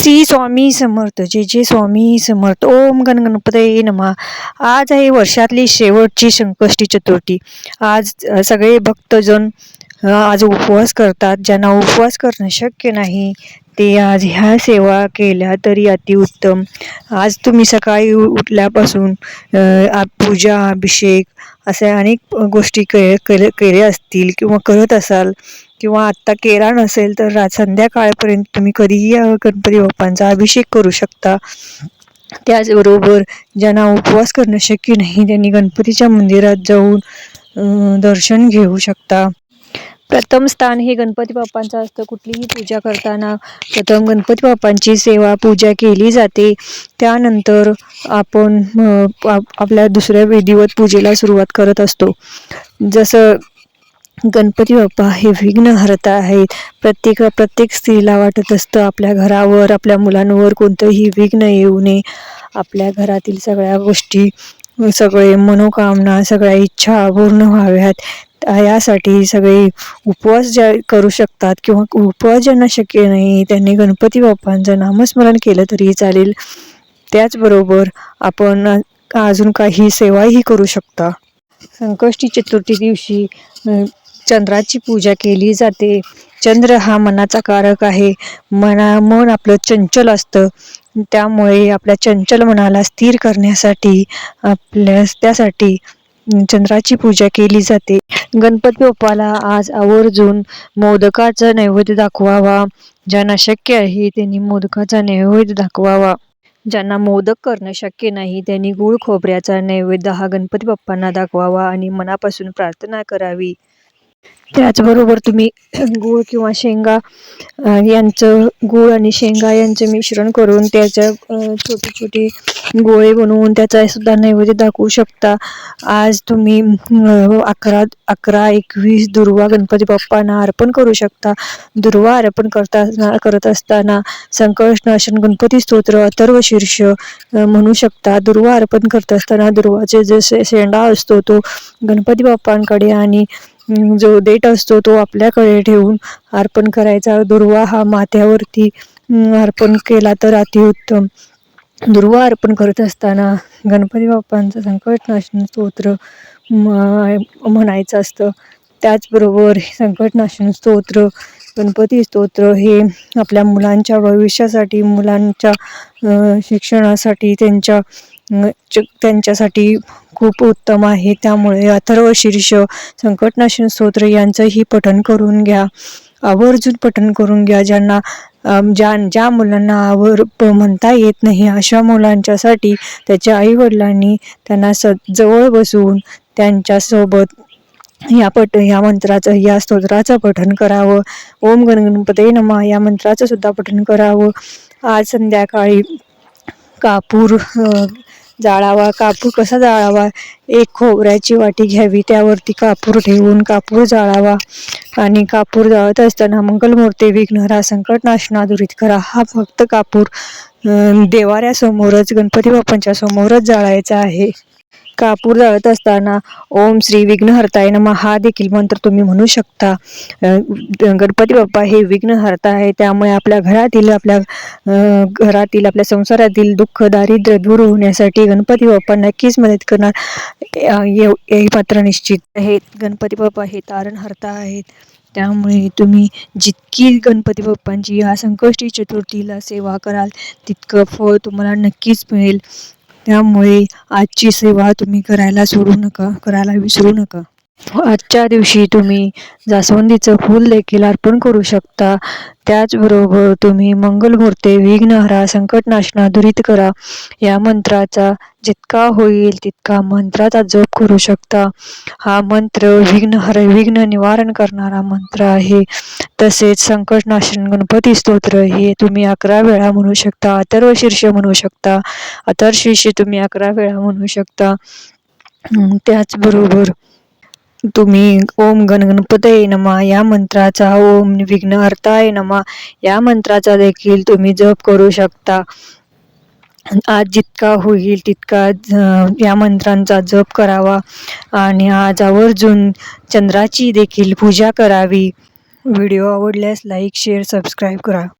श्री स्वामी समर्थ जे जे स्वामी समर्थ. ओम गण गणपतये नमा. आज आहे वर्षातली शेवटची संकष्टी चतुर्थी. आज सगळे भक्तजन आज उपवास करतात. ज्यांना उपवास करणं शक्य नाही ते आज ह्या सेवा केल्या तरी अतिउत्तम आज तुम्ही सकाळी उठल्यापासून पूजा अभिषेक अशा अनेक गोष्टी के केल्या केले असतील किंवा करत असाल किंवा आत्ता केला नसेल तर रा संध्याकाळपर्यंत तुम्ही कधीही गणपती बाप्पांचा अभिषेक करू शकता. त्याचबरोबर ज्यांना उपवास करणं शक्य नाही त्यांनी गणपतीच्या मंदिरात जाऊन दर्शन घेऊ शकता. प्रथम स्थान हे गणपती बाप्पांचं असतं. कुठलीही पूजा करताना प्रथम गणपती बाप्पांची सेवा पूजा केली जाते. त्यानंतर आपण आप- आपल्या दुसऱ्या विधिवत पूजेला सुरुवात करत असतो. जसं गणपती बाप्पा हे विघ्नहर्ता आहेत. प्रत्येक प्रत्येक स्त्रीला वाटत असतं आपल्या घरावर आपल्या मुलांवर कोणतंही विघ्न येऊ नये. आपल्या घरातील सगळ्या गोष्टी सगळे मनोकामना सगळ्या इच्छा पूर्ण व्हाव्यात. यासाठी सगळे उपवास ज्या करू शकतात किंवा उपवास ज्यांना शक्य नाही त्यांनी गणपती बाप्पांचं नामस्मरण केलं तरी चालेल. त्याचबरोबर आपण अजून काही सेवाही करू शकता. संकष्टी चतुर्थी दिवशी चंद्राची पूजा केली जाते. चंद्र हा मनाचा कारक आहे. मना मन आपलं चंचल असतं. त्यामुळे आपल्या चंचल मनाला स्थिर करण्यासाठी आपल्या त्यासाठी चंद्राची पूजा केली जाते. गणपती बाप्पाला आज आवर्जून मोदकाचा नैवेद्य दाखवावा. ज्यांना शक्य आहे त्यांनी मोदकाचा नैवेद्य दाखवावा. ज्यांना मोदक करणं शक्य नाही त्यांनी गुळ खोबऱ्याचा नैवेद्य हा गणपती बाप्पांना दाखवावा आणि मनापासून प्रार्थना करावी. त्याचबरोबर तुम्ही गूळ किंवा शेंगा यांचं गूळ आणि शेंगा यांचं मिश्रण करून त्याच्या छोटे छोटे गोळे बनवून त्याचा सुद्धा नैवेद्य दाखवू शकता. आज तुम्ही अकरा अकरा एकवीस दुर्वा गणपती बाप्पांना अर्पण करू शकता. दुर्वा अर्पण करता करत असताना संकष्टनाशन गणपती स्तोत्र अथर्व शीर्ष म्हणू शकता. दुर्वा अर्पण करत असताना दुर्वाचे जे शेंडा असतो तो गणपती बाप्पांकडे आणि जो देठ असतो तो आपल्याकडे ठेवून अर्पण करायचा. दुर्वा हा माथ्यावरती अर्पण केला तर अतिउत्तम. दुर्वा अर्पण करत असताना गणपती बाप्पांचं संकटनाशन स्तोत्र म- म्हणायचं असतं. त्याचबरोबर संकटनाशन स्तोत्र गणपती स्तोत्र हे आपल्या मुलांच्या भविष्यासाठी मुलांच्या शिक्षणासाठी त्यांच्या त्यांच्यासाठी खूप उत्तम आहे. त्यामुळे अथर्व शीर्ष संकटनाशन स्तोत्र यांचंही पठन करून घ्या. आवर्जून पठन करून घ्या. ज्यांना ज्या ज्या मुलांना आवर प- म्हणता येत नाही अशा मुलांच्यासाठी त्याच्या आईवडिलांनी त्यांना स जवळ बसून त्यांच्यासोबत या पट या मंत्राचं या स्तोत्राचं पठन करावं. ओम गणगणपते नमा. या मंत्राचं सुद्धा पठन करावं. आज संध्याकाळी कापूर जाळावा. कापूर कसा जाळावा? एक खोबऱ्याची वाटी घ्यावी. त्यावरती कापूर ठेवून कापूर जाळावा. आणि कापूर जाळत असताना मंगलमूर्ती विघ्नहरा संकटनाशना दुरीत करा. हा फक्त कापूर देवाऱ्यासमोरच गणपती बाप्पांच्या समोरच जाळायचा आहे. कापूर जाळत असताना ओम श्री विघ्नहर्ताय नमः हा देखील मंत्र तुम्ही म्हणू शकता. गणपती बाप्पा हे विघ्नहर्ता आहे. त्यामुळे आपल्या घरातील आपल्या घरातील आपल्या संसारातील दुःख दारिद्र्य दूर होण्यासाठी गणपती बाप्पा नक्कीच मदत करणार. हे पात्र निश्चित आहे गणपती बाप्पा हे तारणहर्ता आहेत. त्यामुळे तुम्ही जितकी गणपती बाप्पांची या संकष्टी चतुर्थीला सेवा कराल तितकं फळ तुम्हाला नक्कीच मिळेल. त्यामुळे आजची सेवा तुम्ही करायला सोडू नका करायला विसरू नका. आजच्या दिवशी तुम्ही जास्वंदीचं फूल देखील अर्पण करू शकता. त्याचबरोबर तुम्ही मंगलमूर्ते विघ्नहरा संकटनाशना दुरित करा. या मंत्राचा जितका होईल तितका मंत्राचा जप करू शकता. हा मंत्र विघ्नहर विघ्न निवारण करणारा मंत्र आहे. तसेच संकटनाशन गणपती स्तोत्र हे तुम्ही अकरा वेळा म्हणू शकता. अथर्व शीर्ष म्हणू शकता. अथर्व शीर्ष तुम्ही अकरा वेळा म्हणू शकता. त्याचबरोबर तुम्ही ओम गणगणपते नमा. या मंत्राचा ओम विघ्न अर्थाय नमा. या मंत्राचा देखील तुम्ही जप करू शकता. आज जितका होईल तितका या मंत्रांचा जप करावा. आणि आज आवर्जून चंद्राची देखील पूजा करावी. व्हिडिओ आवडल्यास लाईक शेअर सबस्क्राईब करा.